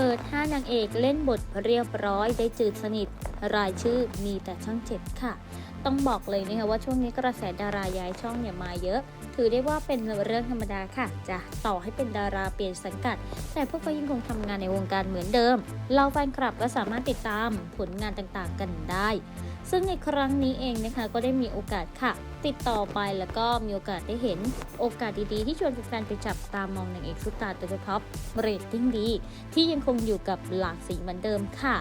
เปิด 5 นางเอกเล่นบทเรียบร้อยได้จืดสนิท รายชื่อมีแต่ช่องเจ็ดค่ะ ต้องบอกเลยนะคะว่าช่วงนี้กระแสดาราย้ายช่องเนี่ยมาเยอะ ถือได้ว่าเป็นเรื่องธรรมดาค่ะจะต่อให้เป็นดาราเปลี่ยนสังกัด แต่พวกเขายังคงทำงานในวงการเหมือนเดิม เราแฟนคลับก็สามารถติดตามผลงานต่างๆกันได้ ซึ่งในครั้งนี้เองนะคะก็ได้มีโอกาสค่ะ ติดต่อไปแล้วก็มีโอกาสได้เห็นโอกาสดีๆ ที่ชวนแฟนๆไปจับตามองนางเอกซุปตาตัวท็อปเรตติ้งดี ที่ยังคงอยู่กับหลากสีเหมือนเดิมค่ะ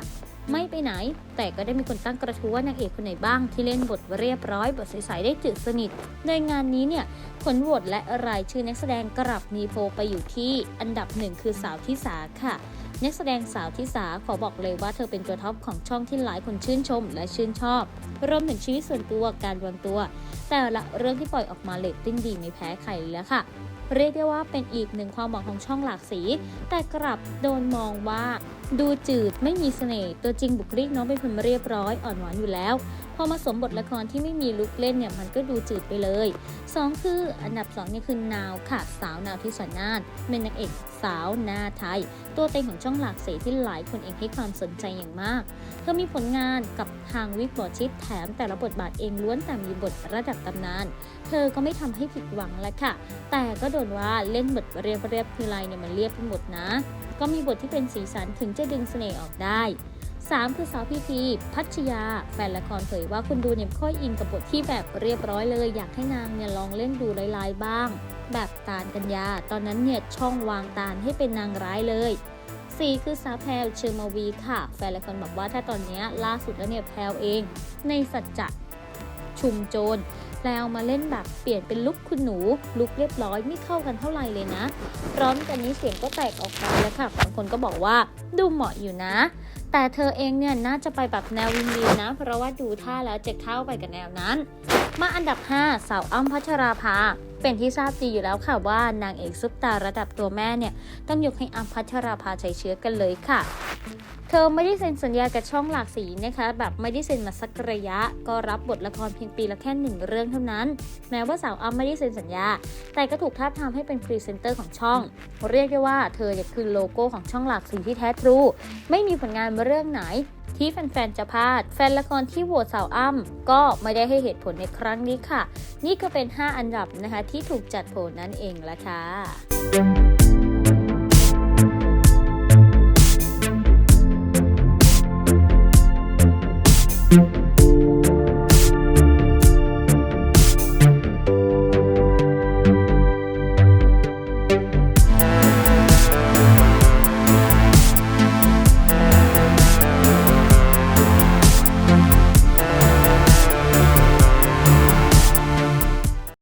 ไม่ไปไหน แต่ก็ได้มีคนตั้งกระทู้ว่านางเอกคนไหนบ้างที่เล่นบทเรียบร้อยบทใสๆได้จืดสนิท ในงานนี้เนี่ยผลโหวตและรายชื่อนักแสดงกลับมีโพไปอยู่ที่อันดับหนึ่งคือสาวที่สาค่ะนักแสดงสาวที่สาขอบอกเลยว่าเธอเป็นตัวท็อปของช่องที่หลายคนชื่นชมและชื่นชอบ รวมถึงชีวิตส่วนตัวการวางตัว แต่ละเรื่องที่ปล่อยออกมาเลตติ้งดีไม่แพ้ใครเลยละค่ะ เรียกได้ว่าเป็นอีกหนึ่งความหวังของช่องหลากสี แต่กลับโดนมองว่า ดูจืดไม่มีเสน่ห์ตัวจริงบุคลิกน้องเป็นคนเรียบร้อยอ่อนหวานอยู่แล้ว พอมาสมบทละครที่ไม่มีลุกเล่นเนี่ยมันก็ดูจืดไปเลย 2 คืออันดับ2เนี่ยคือนาวค่ะ สาวนาวที่สอนนานเป็นนางเอกสาวหน้าไทย ตัวเต็งของช่องหลากสีที่หลายคนเองให้ความสนใจอย่างมาก เธอมีผลงานกับทางวิกหมอชิดแถมแต่ละบทบาทเองล้วนแต่มีบทระดับตำนาน เธอก็ไม่ทำให้ผิดหวังแหละค่ะ แต่ก็โดนว่าเล่นบทเรียบเรียบๆทีไรเนี่ยมันเรียบไปหมดนะ ก็มีบทที่เป็นสีสันถึงจะดึงเสน่ห์ออกได้ 3 คือสาวพีพีพัชยา แฟนละครเผยว่าคุณดูเนี่ยค่อยอินกับบทที่แบบเรียบร้อยเลย อยากให้นางเนี่ยลองเล่นดูลายๆบ้าง แบบตาลกัญญา ตอนนั้นเนี่ยช่องวางตาลให้เป็นนางร้ายเลย4คือสาวแพลวเชอร์มาวีค่ะ แฟนละครบอกว่าถ้าตอนนี้ล่าสุดแล้วเนี่ยแพลวเอง ในสัจจะชุมโจร แล้วมาเล่นแบบเปลี่ยนเป็นลุคคุณหนู ลุคเรียบร้อยไม่เข้ากันเท่าไหร่เลยนะ พร้อมกันนี้เสียงก็แตกออกมาแล้วค่ะบางคนก็บอกว่าดูเหมาะอยู่นะ แต่เธอเองเนี่ยน่าจะไปแบบแนววินวินนะ เพราะว่าดูท่าแล้วจะเข้าไปกับแนวนั้น มาอันดับ 5 สาวอ้ำพัชราภาเป็นที่ทราบดีอยู่แล้วค่ะว่านางเอกซุปตาระดับตัวแม่เนี่ยต้องยกให้อ้ำพัชราภาใจเชื้อกันเลยค่ะ เธอไม่ได้เซ็นสัญญากับช่องหลากสีนะคะ แบบไม่ได้เซ็นมาสักระยะ ก็รับบทละครเพียงปีละแค่หนึ่งเรื่องเท่านั้น แม้ว่าสาวอ้ำไม่ได้เซ็นสัญญา แต่ก็ถูกทาบทามให้เป็นพรีเซนเตอร์ของช่อง เรียกได้ว่าเธอเนี่ยคือโลโก้ของช่องหลากสีที่แท้ทรู ไม่มีผลงานเรื่องไหนที่แฟนๆ จะพลาด แฟนละครที่โหวตสาวอ้ำก็ไม่ได้ให้เหตุผลในครั้งนี้ค่ะ นี่ก็เป็น 5 อันดับนะคะที่ถูกจัดโผลนั่นเองละค่ะ